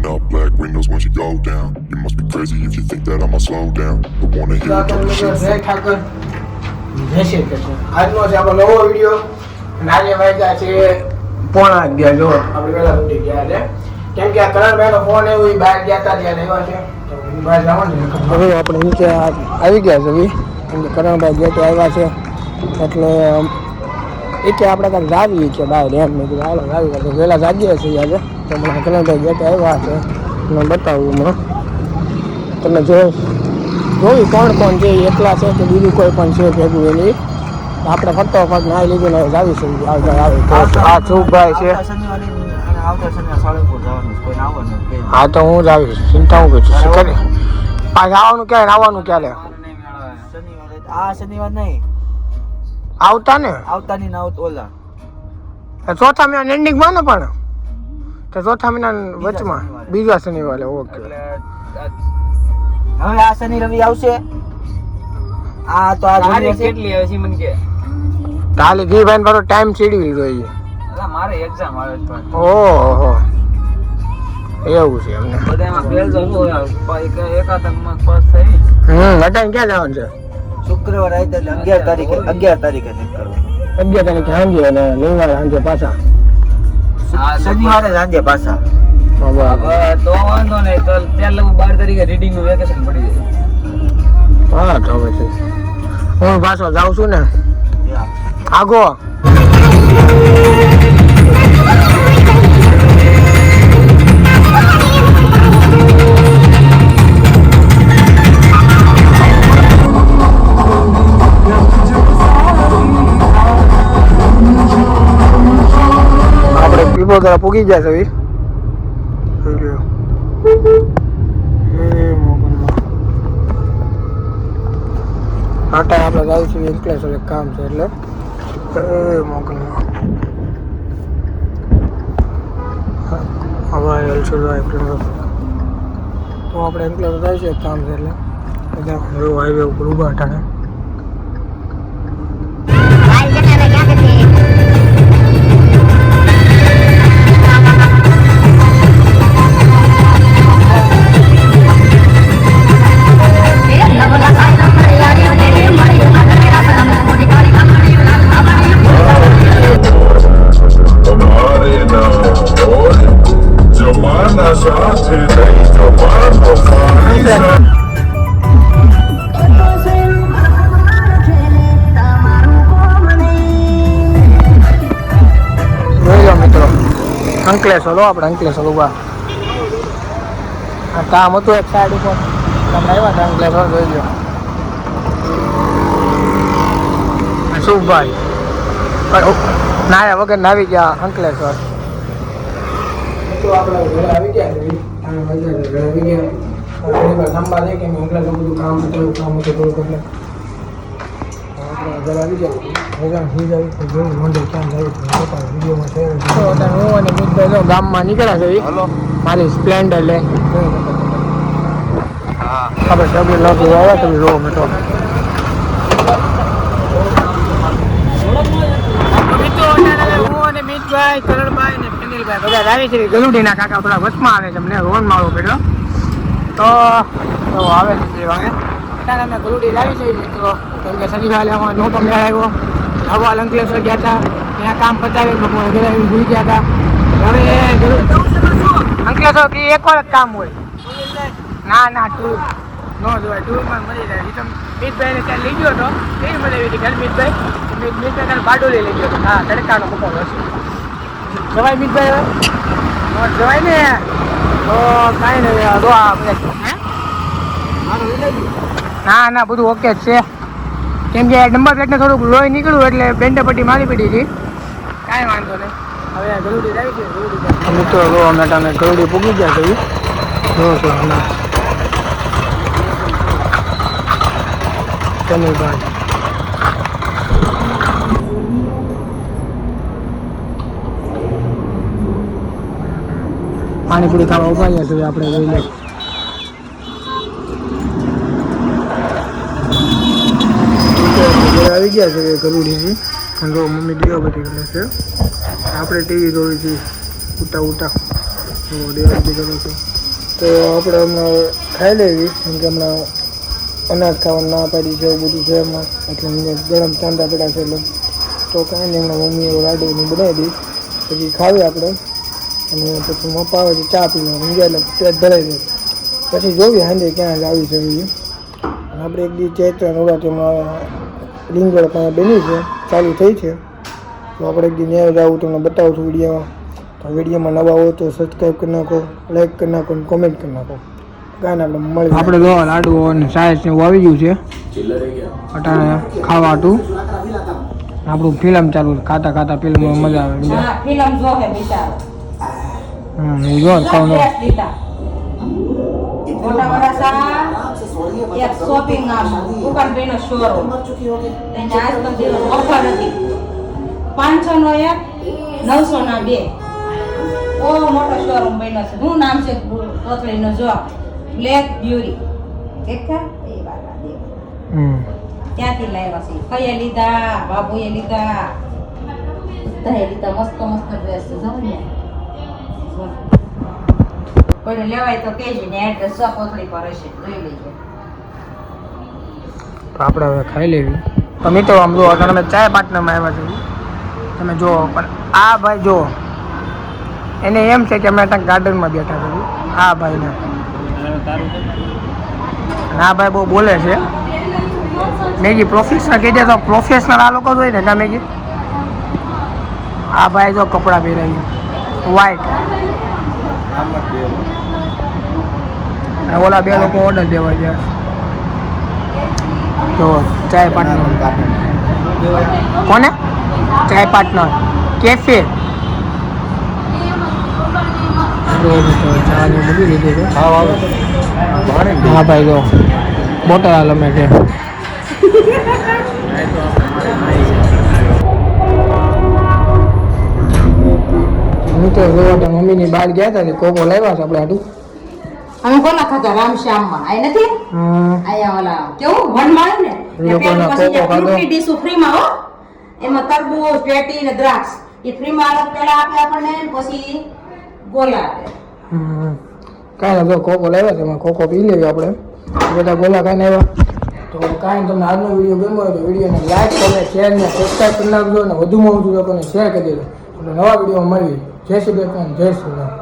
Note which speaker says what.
Speaker 1: Rolling up black windows once you go down. You must be crazy if you think that I'ma slow down. But wanna hear you talking shit.
Speaker 2: જય ઠાકર જય શ્રી કૃષ્ણ આજનો છે આપણો નવો video અને આજે વાગ્યા છે પોણા અગિયાર જો આપણે પહેલા ઉઠી ગયા છે કેમ કે આ કરણભાઈ નો ફોન એવું ઈ બહાર ગયા હતા ત્યાં લેવા છે તો ઈ બહાર જવાનું છે હવે આપણે નીચે આવી ગયા છે વી. કેમ કે કરણભાઈ ગેટે આવ્યા છે એટલે એ કે આપણે કાંઈક જાવી કે બહાર એમ મેં કીધું હાલો જાવી તો વહેલા જાગીએ છીએ આજે તો હમણાં કરણભાઈ ગેટે આવ્યા છે તમને બતાવું હમણાં. તમે જો જોયું કોણ કોણ છે એકલા છે કે બીજું કોઈ પણ છે ભેગું એની. આપણે ફરતો ફટ ના લીધું ને આવી છે આવતા આવે. આ ચૂપભાઈ છે?
Speaker 3: આવતા આવતા.
Speaker 2: હા તો હું જ આવીશ ચિંતા હું કરું કરી પાછા આવવાનું ક્યારે? આવવાનું ક્યારે?
Speaker 3: શનિવારે આ શનિવાર નહીં.
Speaker 2: આવતા ને?
Speaker 3: આવતાની ના આવત ઓલા.
Speaker 2: ચોથા ચોથા મહિના એન્ડિંગમાં ને પણ? તો ચોથા મહિના વચમાં. બીજા શનિવારે. ઓકે.
Speaker 3: હવે આ શનિ રવિ આવશે. આ તો આ છે.
Speaker 4: કેટલી હશે મને કે?
Speaker 2: તાલી ઘી ભાઈ મારો ટાઈમ શેડ્યુલ લીધો એ
Speaker 4: અલા, મારે એક્ઝામ આવે છે
Speaker 2: ઓહો. એવું છે એમને.
Speaker 4: બધામાં ફેલ તો એકાદમાં પાસ થઈ.
Speaker 2: હમ ક્યાં જવાનું છે?
Speaker 3: શુક્રવાર આવી એટલે અગિયાર તારીખે અગિયાર તારીખે નીકળવું
Speaker 2: અગિયાર તારીખે સાંજે અને રવિવારે સાંજે પાછા.
Speaker 3: શનિવારે સાંજે પાછા.
Speaker 4: તો વાંધો નહીં તો ત્યાં લગભગ બાર તારીખે રીડિંગનું વેકેશન પડી જાય.
Speaker 2: હા તો પછી હું પાછો જાઉં છું ને. આગો. પીપો તરફ પૂગી ગયા છે મોકલમાં. આટા આપણે જાવ છું અંકલેશ્વર એક કામ છે એટલે? એ મોકલમાં હવે એલસુર તો આપણે એમ જાય છે કામ છે એટલે. બધા હાઈવે ઉપર ઊભા અટાણે અંકલેશ હલો આપણે અંકલેશ હલો બા આ કામ હતું એક સાઈડ ઉપર તમે આવ્યા હતા અંકલેશ હલો જોઈ લો શુભભાઈ નાયા વગર નાવી ગયા અંકલેશ્વર તો આપણે આવી ગયા છે અમે મજા ઘરે આવી ગયા ઘણી વાર લાંબા છે કે અંકલેશ્વર બધું કામ હતું કામ હતું થોડુંક એટલે. આપણે આવી ગયા રજા થઈ જાય તો જોયું મંદિર ક્યાં જાય તો વિડીયોમાં શેર તો હું અને મિતભાઈ ગામમાં નીકળ્યા છે
Speaker 3: હલો.
Speaker 2: મારી સ્પ્લેન્ડર લે.
Speaker 3: હા.
Speaker 2: આપણે ડબલ લાગુ આવ્યા તમે જોવો મિત્રો હું અને મિતભાઈ કરણભાઈ અને બધા આવી છે. ગલુડીના કાકા થોડા વચમાં આવે છે અમને રોન માળો પડ્યો તો તો આવે છે તે વાગે અત્યારે અમે ગલુડી લાવી છે મિત્રો કેમ કે શનિવારે નહોતો મેળ આવ્યો હવા અંકલેશ્વર ગયા હતા ત્યાં કામ પતાવી બપોરે ગયા હતા હવે અંકલેશ્વરથી એક વાર જ કામ હોય. ના ના ટુ નો જોવાય. ટુરમાં મળી જાય. તો મિતભાઈને ત્યાં લઈ ગયો હતો. એ હતી ઘર મિતભાઈ. મિત- મિતભાઈ ત્યાં બારડોલી લઈ ગયો હતો. હા, તડકાનો બપોર હશે. જવાય મિતભાઈ હવે? જવાય ને. તો કાંઈ નહીં જો આપણે. હે? ના ના બધું ઓકે જ છે. કેમ કે નંબર પ્લેટને થોડુંક લોહી નીકળ્યું એટલે બેન્ડે પટ્ટી મારી પડી હતી. કાંઈ વાંધો નહીં. હવે ગરુડી જાય છે ગરુડી મિત્રો જો અમે તમે ગરુડી પૂગી ગયા છે જો છો હમણાં. શનિભાઈ પાણીપુરી ખાવા ઊભા રહ્યા છે આપણે જોઈ લઈએ. આવી ગયા છે ગરુડીથી અને જો મમ્મી દીવા બધી કરે છે. આપણે ટીવી જોઈ છે ઉતા ઉતા તો ડિવાઇડ કરો છો. તો આપણે હમણાં ખાઈ લેવી, કેમ કે હમણાં અનાજ ખાવાનું ના પાડી છે, એવું બધું છે હમણાં. એટલે અહીંયા ગરમ ચાંદા પડ્યા છે એટલે. તો કાંઈ નહીં, હમણાં મમ્મીએ લાડુની બનાવી દઈશ. પછી ખાવી આપણે. અને પછી મપ્પા આવે છે ચા પી લો સમજ્યા એટલે પેટ ભરાઈ જાય. પછી જોવી સાંજે ક્યાં જ આવી છે. અને આપણે એક દી ચૈત્ર નવરાત્રિમાં રીંગણ પણ બની છે ચાલુ થઈ છે. તો આપણે એક દી ન્યાય જાવું તમને બતાવું છું વિડીયોમાં તો વિડીયોમાં નવા હોય તો સબસ્ક્રાઈબ કરી નાખો લાઈક કરી નાખો અને કોમેન્ટ કરી નાખો. કાંઈ આપણે મળી આપણે જો લાડુ અને સાયન્સ ને એવું આવી ગયું છે. અટાણે ખાવા હતું આપણું ફિલ્મ ચાલુ ખાતા ખાતા ફિલ્મ મજા આવે?
Speaker 5: હા ફિલ્મ બિચારો.
Speaker 2: જો
Speaker 5: મોટા વરાસા શોપિંગ દુકાન ભાઈનો શોરૂમ એને દિવસ ઓફર હતી. પાંચસો નો એક નવસો ના બે. ઓ મોટો શોરૂમ બન્યો છે. શું નામ છે? કોથળીનો જો. બ્લેક બ્યુરી એક એ વાલા ત્યાંથી લાવ્યા છે. કઈએ લીધા બાબુએ લીધા. લીધા. મસ્ત મસ્ત ડ્રેસ છે. ને કોઈને લેવાય તો કહેજો ને એડ્રેસ સો કોથળી પર હશે. જોઈ લેજો.
Speaker 2: તો આપણે હવે ખાઈ લેવી. તો મિત્રો, આમ જો તમે ચાય પાર્ટનરમાં આવ્યા છો તમે જુઓ, પણ આ ભાઈ જુઓ, એને એમ છે કે અમે ત્યાં ગાર્ડનમાં બેઠા છીએ. આ ભાઈને. આ ભાઈ બહુ બોલે છે. મેગી પ્રોફેશનલ કહી તો પ્રોફેશનલ આ લોકો જોઈએ ને મેગી? આ ભાઈ જો કપડાં પહેરાવી. વ્હાઈટ ઓલા બે લોકો ઓર્ડર દેવા ગયા. તો ચાય પાર્ટનર. કોને? ચાય પાર્ટનર. કેફે. હા ભાઈ જો. બોટલ આલમે છે હું તો જોવા તો મમ્મીની બહાર ગયા હતા કે કોકો લાવ્યા છે આપણે હાટું.
Speaker 5: અમે કોના ખાતા રામશ્યામમાં. આય નથી? આયા ઓલા કેવું? વન માળે ને?
Speaker 2: લોકોના કોકો ખાધો.
Speaker 5: ડીશ ફ્રીમાં હો એમાં તરબૂચ પેટી ને દ્રાક્ષ. એ ફ્રીમાં અલગ પેલા આપે આપણને પછી ગોલા આપે
Speaker 2: હમ. કાંઈ જો કોકો લાવ્યા છે એમાં કોકો પી લેવી આપણે. બધા ગોલા ખાઈને આવ્યા. તો કાંઈ તમને આજનો વીડિયો ગમ્યો હોય તો વિડીયોને લાઈક કરો શેર ને સબસ્ક્રાઈબ કરી નાખજો અને વધુમાં વધુ લોકોને શેર કરી દેજો. એટલે નવા વીડિયો મળીએ. જય શ્રી કૃષ્ણ જય શ્રી રામ